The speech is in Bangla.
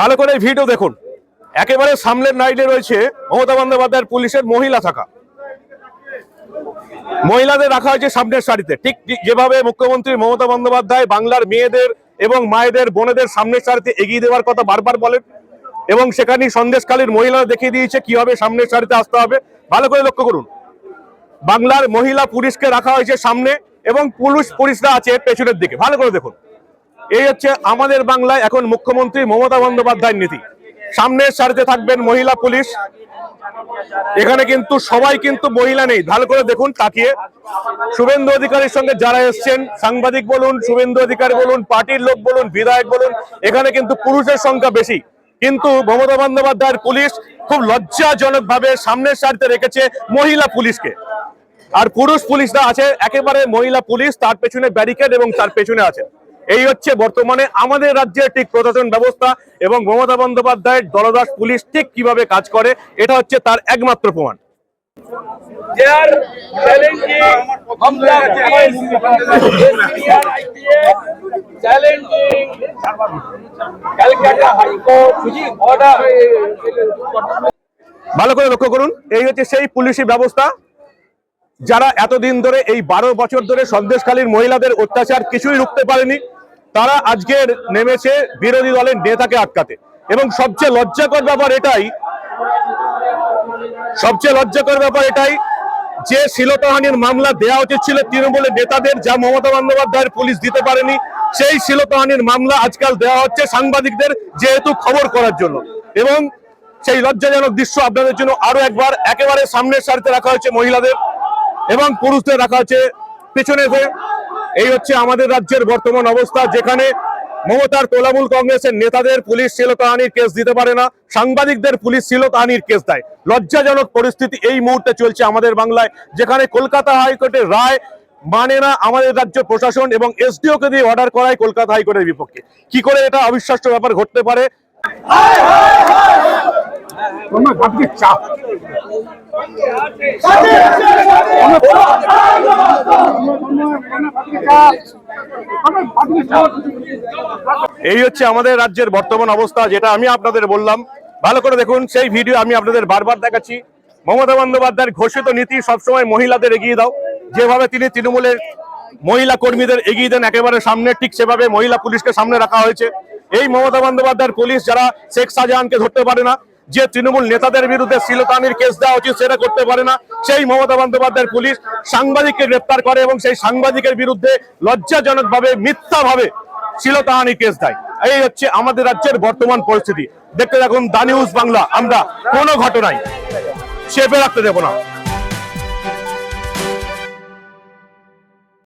ভালো করে ভিডিও দেখুন। একেবারে সামনের নাইটে রয়েছে মমতা বন্দ্যোপাধ্যায়ের পুলিশের মহিলা থাকা। মহিলাদের রাখা হয়েছে সামনের সারিতে। ঠিক যেভাবে মুখ্যমন্ত্রী মমতা বন্দ্যোপাধ্যায় বাংলার মেয়েদের এবং মায়েদের, বোনেদের সামনের সারিতে এগিয়ে দেওয়ার কথা বারবার বলেন এবং সেখানে সন্দেশকালীর মহিলারা দেখিয়ে দিয়েছে কীভাবে সামনের সারিতে আসতে হবে। ভালো করে লক্ষ্য করুন। বাংলার মহিলা পুলিশকে রাখা হয়েছে সামনে এবং পুলিশ পুলিশরা আছে পেছনের দিকে। ভালো করে দেখুন। এই হচ্ছে আমাদের বাংলায় এখন মুখ্যমন্ত্রী মমতা বন্দ্যোপাধ্যায়ের নীতি। সামনের সারিতে থাকবেন মহিলা পুলিশ। এখানে কিন্তু সবাই কিন্তু মহিলা নেই। ভালো করে দেখুন তাকিয়ে শুভেন্দু অধিকারীর সঙ্গে যারা এসছেন, সাংবাদিক বলুন, শুভেন্দু অধিকারী বলুন, পার্টির লোক বলুন, বিধায়ক বলুন, এখানে কিন্তু পুরুষের সংখ্যা বেশি। কিন্তু মমতা বন্দ্যোপাধ্যায়ের পুলিশ খুব লজ্জাজনক ভাবে সামনের সারিতে রেখেছে মহিলা পুলিশকে। আর পুরুষ পুলিশরা আছে, একেবারে মহিলা পুলিশ, তার পেছনে ব্যারিকেড এবং তার পেছনে আছে। এই হচ্ছে বর্তমানে আমাদের রাজ্যের ঠিক প্রশাসন ব্যবস্থা এবং মমতা বন্দ্যোপাধ্যায়ের দলদাস পুলিশ ঠিক কীভাবে কাজ করে এটা হচ্ছে তার একমাত্র প্রমাণ. ভালো করে লক্ষ্য করুন এই হচ্ছে সেই পুলিশি ব্যবস্থা যারা এতদিন ধরে এই বারো বছর ধরে সন্দেশখালীর মহিলাদের অত্যাচার কিছুই রুখতে পারেনি তারা আজকে নেমেছে বিরোধী দলের নেতাকে আটকাতে। এবং সবচেয়ে লজ্জাকর ব্যাপার এটাই, সবচেয়ে লজ্জাকর ব্যাপার এটাই যে শিলতহানির মামলা দেওয়া উচিত ছিল তৃণমূলের নেতাদের যা মমতা বন্দ্যোপাধ্যায়ের পুলিশ দিতে পারেনি, সেই শিলতাহানির মামলা আজকাল দেওয়া হচ্ছে সাংবাদিকদের যেহেতু খবর করার জন্য। এবং সেই লজ্জাজনক দৃশ্য আপনাদের জন্য আরও একবার একেবারে সামনের সারিতে রাখা হয়েছে মহিলাদের এবং পুরুষদের রাখা হচ্ছে পেছনে এই হচ্ছে আমাদের রাজ্যের বর্তমান অবস্থা, যেখানে মমতার তোলামূল কংগ্রেসের নেতাদের পুলিশ শিলতাহানির কেস দিতে পারে না, সাংবাদিকদের পুলিশ শিলতাহানির কেস দেয়। লজ্জাজনক পরিস্থিতি এই মুহূর্তে চলছে আমাদের বাংলায়, যেখানে কলকাতা হাইকোর্টের রায় মানে না আমাদের রাজ্য প্রশাসন এবং এসডিও কে দিয়ে অর্ডার করায় কলকাতা হাইকোর্টের বিপক্ষে। কি করে এটা অবিশ্বাস্য ব্যাপার ঘটতে পারে? এই হচ্ছে আমাদের রাজ্যের বর্তমান অবস্থা, যেটা আমি আপনাদের বললাম। ভালো করে দেখুন, সেই ভিডিও আমি আপনাদের বারবার দেখাচ্ছি। মমতা বন্দ্যোপাধ্যায়ের ঘোষিত নীতি সবসময় মহিলাদের এগিয়ে দাও। যেভাবে তিনি তৃণমূলের মহিলা কর্মীদের এগিয়ে দেন, একেবারে সামনে, ঠিক সেভাবে মহিলা পুলিশকে সামনে রাখা হয়েছে। এই মমতা বন্দ্যোপাধ্যায়ের পুলিশ যারা শেখ শাহজাহানকে ধরতে পারে না যে তৃণমূল নেতাদের বিরুদ্ধে শিলতানির কেস দেওয়া উচিত সেটা করতে পারে না। সেই মমতা বন্দ্যোপাধ্যায়ের পুলিশ সাংবাদিককে গ্রেপ্তার করে এবং সেই সাংবাদিকের বিরুদ্ধে লজ্জাজনকভাবে, মিথ্যাভাবে শিলতাহানি কেস দেয়। এই হচ্ছে আমাদের রাজ্যের বর্তমান পরিস্থিতি। দেখতে দেখুন দা বাংলা। আমরা কোনো ঘটনায় চেপে রাখতে দেবো না।